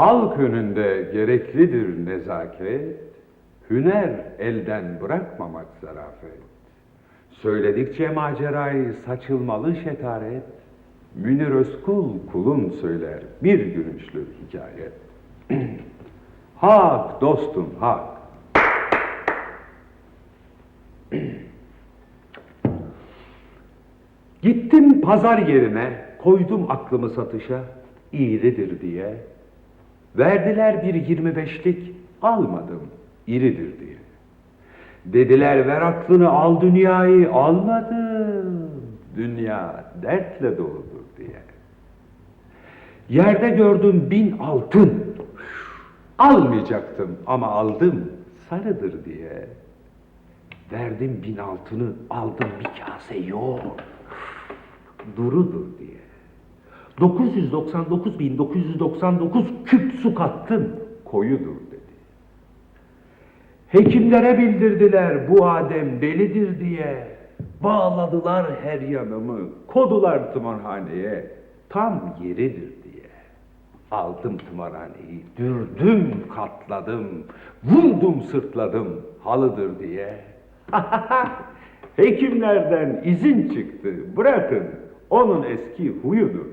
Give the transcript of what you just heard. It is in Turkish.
Halk önünde gereklidir nezaket, hüner elden bırakmamak zarafet. Söyledikçe macerayı saçılmalı şetaret, Münir Özkul kulun söyler bir gülünçlü hikaye. hak dostum hak. Gittim pazar yerine, koydum aklımı satışa, iğridir diye. Verdiler bir yirmi beşlik, almadım, iridir diye. Dediler ver aklını al dünyayı, almadım. Dünya dertle doludur diye. Yerde gördüm bin altın. Almayacaktım ama aldım, sarıdır diye. Verdim bin altını, aldım bir kase yoğurt. Durudur diye. 999.999 küp su kattım, koyudur dedi. Hekimlere bildirdiler bu Adem delidir diye. Bağladılar her yanımı, kodular tımarhaneye. Tam yeridir diye. Aldım tımarhaneyi, dürdüm katladım, vurdum sırtladım halıdır diye. Hekimlerden izin çıktı, bırakın onun eski huyudur